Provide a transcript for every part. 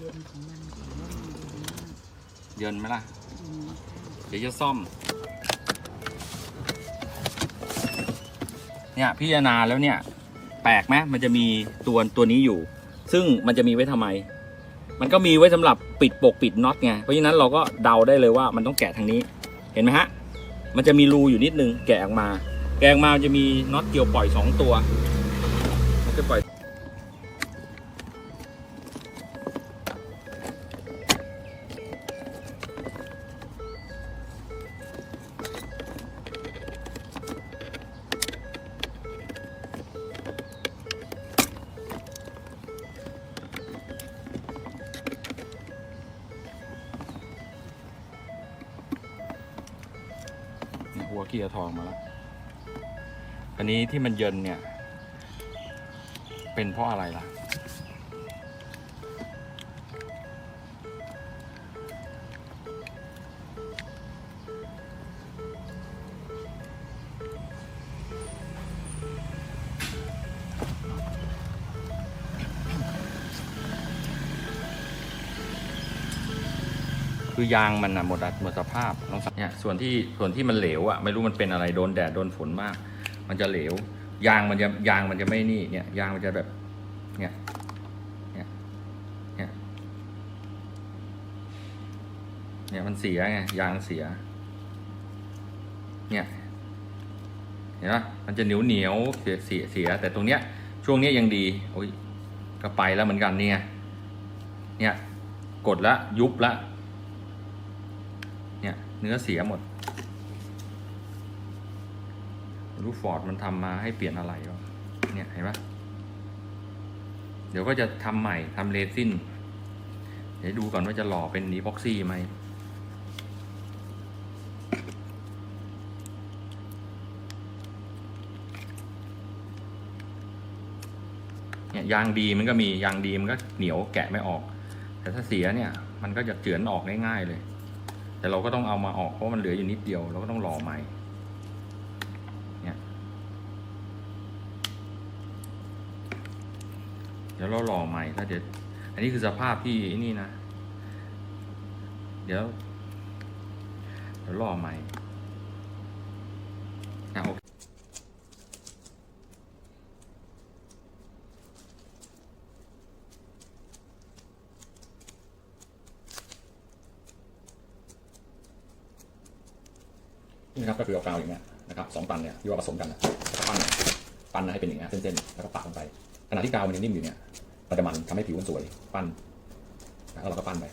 เย็นของมันแต่ว่ามันเย็นมากเยินไหมล่ะเย็นมากเดี๋ยวจะซ่อม เนี่ยพี่นาแล้วเนี่ย แปลกไหมมันจะมีตัวตัวนี้อยู่ ซึ่งมันจะมีไว้ทำไม มันก็มีไว้สำหรับปิดปกปิดน็อตไงเพราะฉะนั้นเราก็เดาได้เลยว่ามันต้องแกะทางนี้ เห็นไหมฮะ มันจะมีรูอยู่นิดนึงแกะออกมา แกะออกมามันจะมีน็อตเกี่ยวปล่อยสองตัวมันจะปล่อย วเกียร์ทองมาแล้ว อันนี้ที่มันเยินเนี่ย เป็นเพราะอะไรล่ะ คือยางมันอะหมดหมดสภาพลองสังเนี่ยส่วนที่ส่วนที่มันเหลวอะไม่รู้มันเป็นอะไรโดนแดดโดนฝนมาก มันจะเหลว ยางมันจะยางมันจะไม่นี่เนี่ยยางมันจะแบบเนี่ยเนี่ยเนี่ยเนี่ยมันเสียไงยางเสีย เนี่ยเห็นปะมันจะเหนียวเหนียวเสียเสียเสีย แต่ตรงเนี้ยช่วงเนี้ยยังดีโอ้ยก็ไปแล้วเหมือนกันเนี่ยเนี่ยกดละยุบละ เนื้อเสียหมดรู้ฟอร์ดมันทำมาให้เปลี่ยนอะไรวะเนี่ยเห็นปะเดี๋ยวก็จะทำใหม่ทำเรซินเดี๋ยวดูก่อนว่าจะหล่อเป็นนีพ็อกซี่ไหมเนี่ยยางดีมันก็มียางดีมันก็เหนียวแกะไม่ออก แต่ถ้าเสียเนี่ย มันก็จะเจือนออกง่ายๆเลย แต่เราก็ต้องเอามาออกเพราะมันเหลืออยู่นิดเดียว เราก็ต้องรอใหม่เนี่ยเดี๋ยวเรารอใหม่แล้วเดี๋ยวอันนี้คือสภาพที่นี่นะ เดี๋ยวเดี๋ยวรอใหม่อะโอเค นี่นะครับก็คือเอากาวอย่างเงี้ยนะครับสองตันเนี่ยที่ว่าผสมกันนะแล้วปั้นปั้นให้เป็นอย่างเงี้ยเส้นๆแล้วก็ปักลงไปขณะที่กาวมันยังนิ่มอยู่เนี่ยมันจะมันทำให้ผิวมันสวยปั้นแล้วเราก็ปั้นไป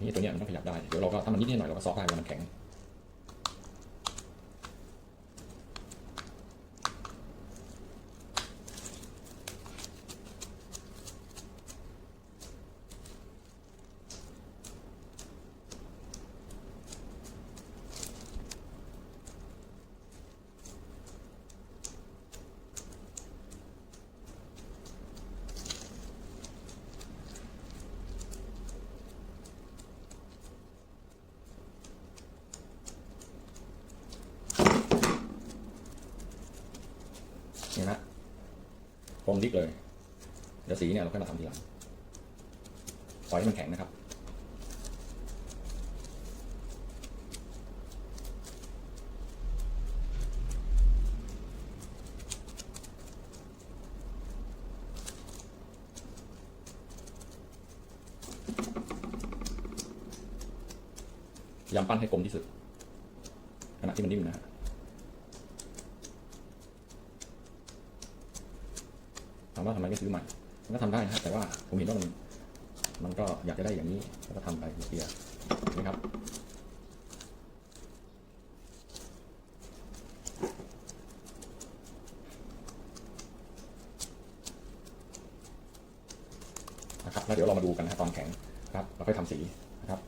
นี่ตัวเนี้ยมันต้องขยับได้ เดี๋ยวเราก็ถ้ามันนิดหน่อยเราก็ซอกได้เวลามันแข็ง นี่นะ พรมดิกเลย เดี๋ยวสีเนี่ยเราค่อยมาทำทีหลังปล่อยให้มันแข็งนะครับยายามปั้นให้กลมที่สุดขณะที่มันนิ่มนะฮะามว่าทำไมไม่ซื้อใหม่มันก็ทำได้นะแต่ว่าผมเห็นว่ามันมันก็อยากจะได้อย่างนี้ก็ทำไปเสียนะครับนะครับแล้วเดี๋ยวเรามาดูกันนะตอนแข็งครับเราค่อยทำสีนะครับ